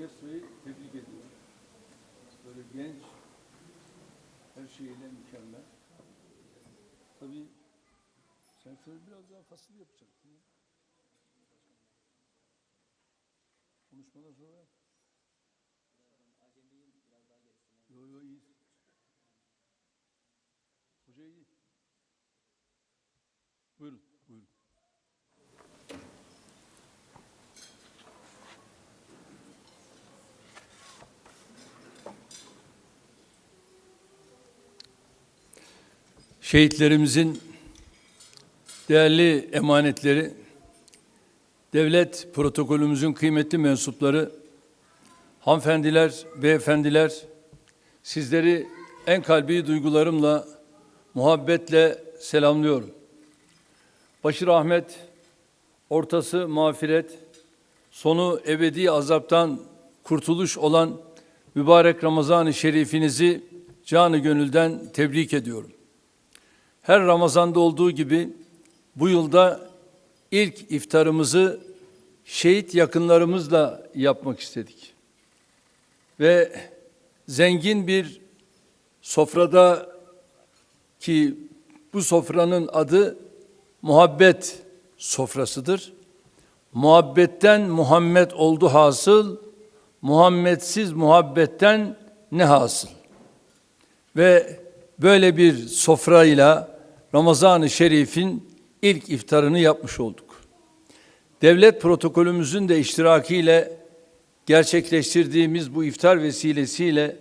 orkestrayı tebrik ediyorum. Böyle genç, her şeyiyle mükemmel. Tabii sen şöyle biraz daha fasıl yapacaksın. ya. Konuşmadan sonra yap. Yo yo iyi. Hoca iyi. Şehitlerimizin değerli emanetleri, devlet protokolümüzün kıymetli mensupları, hanımefendiler, beyefendiler, sizleri en kalbi duygularımla, muhabbetle selamlıyorum. Başı rahmet, ortası mağfiret, sonu ebedi azaptan kurtuluş olan mübarek Ramazan-ı Şerifinizi canı gönülden tebrik ediyorum. Her Ramazan'da olduğu gibi bu yılda ilk iftarımızı şehit yakınlarımızla yapmak istedik. Ve zengin bir sofrada ki bu sofranın adı muhabbet sofrasıdır. Muhabbetten Muhammed oldu hasıl, Muhammedsiz muhabbetten ne hasıl? Ve böyle bir sofrayla Ramazan-ı Şerif'in ilk iftarını yapmış olduk. Devlet protokolümüzün de iştirakiyle gerçekleştirdiğimiz bu iftar vesilesiyle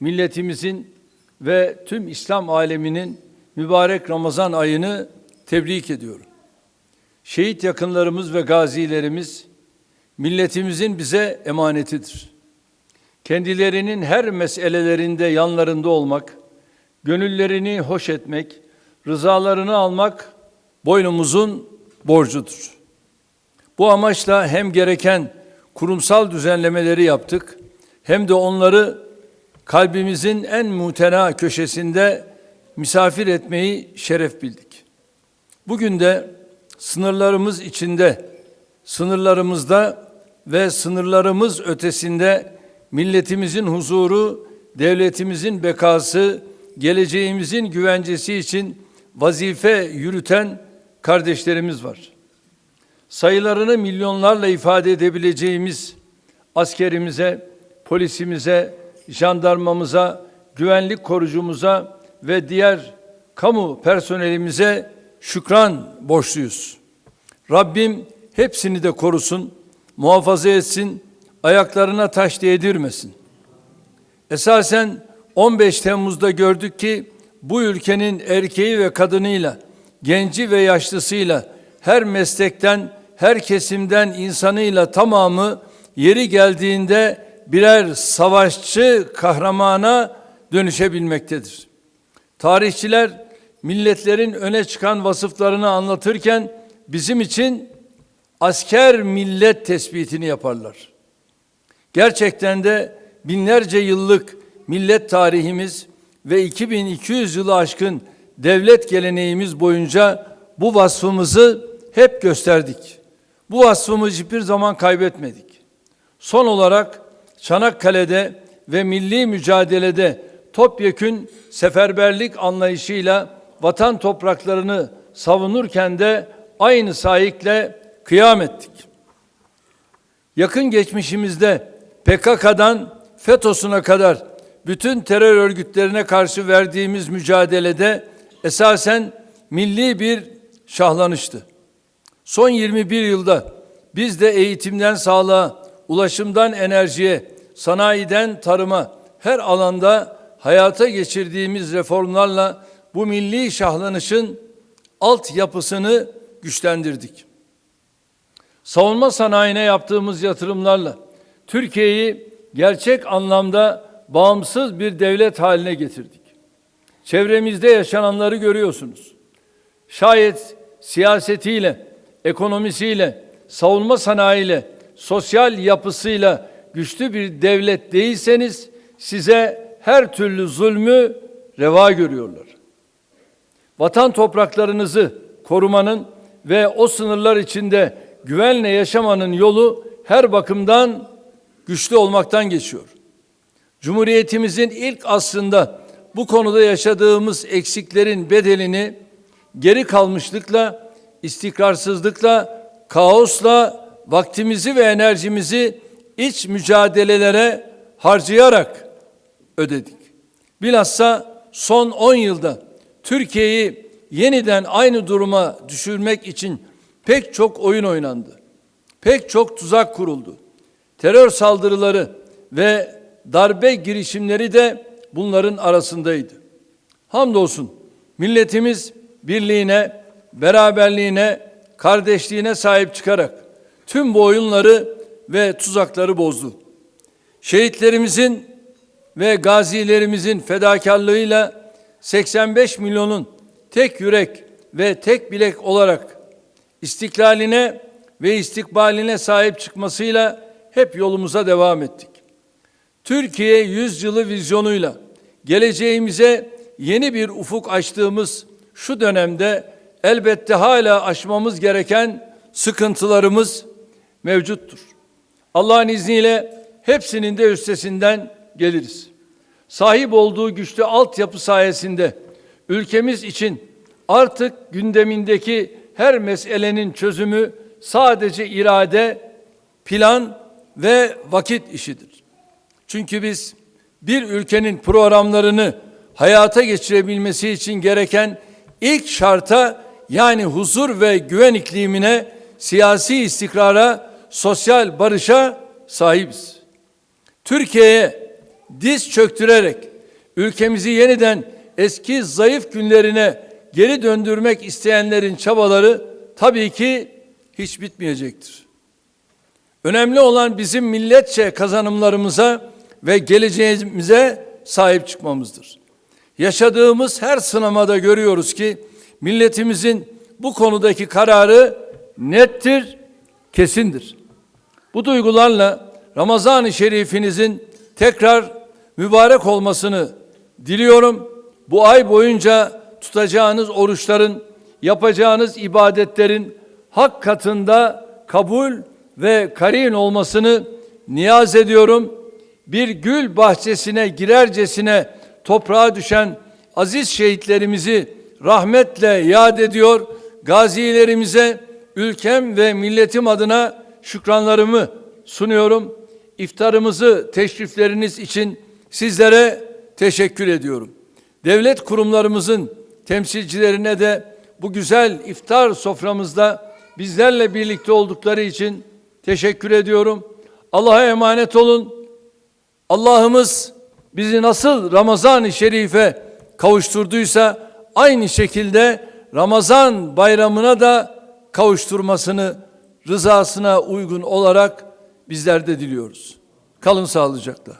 milletimizin ve tüm İslam aleminin mübarek Ramazan ayını tebrik ediyorum. Şehit yakınlarımız ve gazilerimiz milletimizin bize emanetidir. Kendilerinin her meselelerinde yanlarında olmak, gönüllerini hoş etmek, rızalarını almak boynumuzun borcudur. Bu amaçla hem gereken kurumsal düzenlemeleri yaptık, hem de onları kalbimizin en mutena köşesinde misafir etmeyi şeref bildik. Bugün de sınırlarımız içinde, sınırlarımızda ve sınırlarımız ötesinde milletimizin huzuru, devletimizin bekası, geleceğimizin güvencesi için vazife yürüten kardeşlerimiz var. Sayılarını milyonlarla ifade edebileceğimiz askerimize, polisimize, jandarmamıza, güvenlik korucumuza ve diğer kamu personelimize şükran borçluyuz. Rabbim hepsini de korusun, muhafaza etsin, ayaklarına taş değdirmesin. Esasen 15 Temmuz'da gördük ki bu ülkenin erkeği ve kadınıyla, genci ve yaşlısıyla, her meslekten, her kesimden insanıyla tamamı yeri geldiğinde birer savaşçı kahramana dönüşebilmektedir. Tarihçiler milletlerin öne çıkan vasıflarını anlatırken bizim için asker millet tespitini yaparlar. Gerçekten de binlerce yıllık millet tarihimiz ve 2200 yılı aşkın devlet geleneğimiz boyunca bu vasfımızı hep gösterdik. Bu vasfımızı hiçbir zaman kaybetmedik. Son olarak Çanakkale'de ve milli mücadelede topyekün seferberlik anlayışıyla vatan topraklarını savunurken de aynı sahikle kıyam ettik. Yakın geçmişimizde PKK'dan FETÖ'süne kadar bütün terör örgütlerine karşı verdiğimiz mücadelede esasen milli bir şahlanıştı. Son 21 yılda biz de eğitimden sağlığa, ulaşımdan enerjiye, sanayiden tarıma her alanda hayata geçirdiğimiz reformlarla bu milli şahlanışın altyapısını güçlendirdik. Savunma sanayine yaptığımız yatırımlarla Türkiye'yi gerçek anlamda bağımsız bir devlet haline getirdik. Çevremizde yaşananları görüyorsunuz. Şayet siyasetiyle, ekonomisiyle, savunma sanayiyle, sosyal yapısıyla güçlü bir devlet değilseniz size her türlü zulmü reva görüyorlar. Vatan topraklarınızı korumanın ve o sınırlar içinde güvenle yaşamanın yolu her bakımdan güçlü olmaktan geçiyor. Cumhuriyetimizin ilk aslında bu konuda yaşadığımız eksiklerin bedelini geri kalmışlıkla, istikrarsızlıkla, kaosla vaktimizi ve enerjimizi iç mücadelelere harcayarak ödedik. Bilhassa son 10 yılda Türkiye'yi yeniden aynı duruma düşürmek için pek çok oyun oynandı. Pek çok tuzak kuruldu. Terör saldırıları ve darbe girişimleri de bunların arasındaydı. Hamdolsun milletimiz birliğine, beraberliğine, kardeşliğine sahip çıkarak tüm bu oyunları ve tuzakları bozdu. Şehitlerimizin ve gazilerimizin fedakarlığıyla 85 milyonun tek yürek ve tek bilek olarak istiklaline ve istikbaline sahip çıkmasıyla hep yolumuza devam ettik. Türkiye yüzyılı vizyonuyla geleceğimize yeni bir ufuk açtığımız şu dönemde elbette hala aşmamız gereken sıkıntılarımız mevcuttur. Allah'ın izniyle hepsinin de üstesinden geliriz. Sahip olduğu güçlü altyapı sayesinde ülkemiz için artık gündemindeki her meselenin çözümü sadece irade, plan ve vakit işidir. Çünkü biz bir ülkenin programlarını hayata geçirebilmesi için gereken ilk şarta yani huzur ve güven iklimine, siyasi istikrara, sosyal barışa sahibiz. Türkiye'ye diz çöktürerek ülkemizi yeniden eski zayıf günlerine geri döndürmek isteyenlerin çabaları tabii ki hiç bitmeyecektir. Önemli olan bizim milletçe kazanımlarımıza ve geleceğimize sahip çıkmamızdır. Yaşadığımız her sınamada görüyoruz ki milletimizin bu konudaki kararı nettir, kesindir. Bu duygularla Ramazan-ı Şerifinizin tekrar mübarek olmasını diliyorum. Bu ay boyunca tutacağınız oruçların, yapacağınız ibadetlerin hak katında kabul ve karin olmasını niyaz ediyorum. Bir gül bahçesine girercesine toprağa düşen aziz şehitlerimizi rahmetle yad ediyor. Gazilerimize ülkem ve milletim adına şükranlarımı sunuyorum. İftarımızı teşrifleriniz için sizlere teşekkür ediyorum. Devlet kurumlarımızın temsilcilerine de bu güzel iftar soframızda bizlerle birlikte oldukları için teşekkür ediyorum. Allah'a emanet olun. Allah'ımız bizi nasıl Ramazan-ı Şerif'e kavuşturduysa aynı şekilde Ramazan bayramına da kavuşturmasını rızasına uygun olarak bizler de diliyoruz. Kalın sağlıcakla.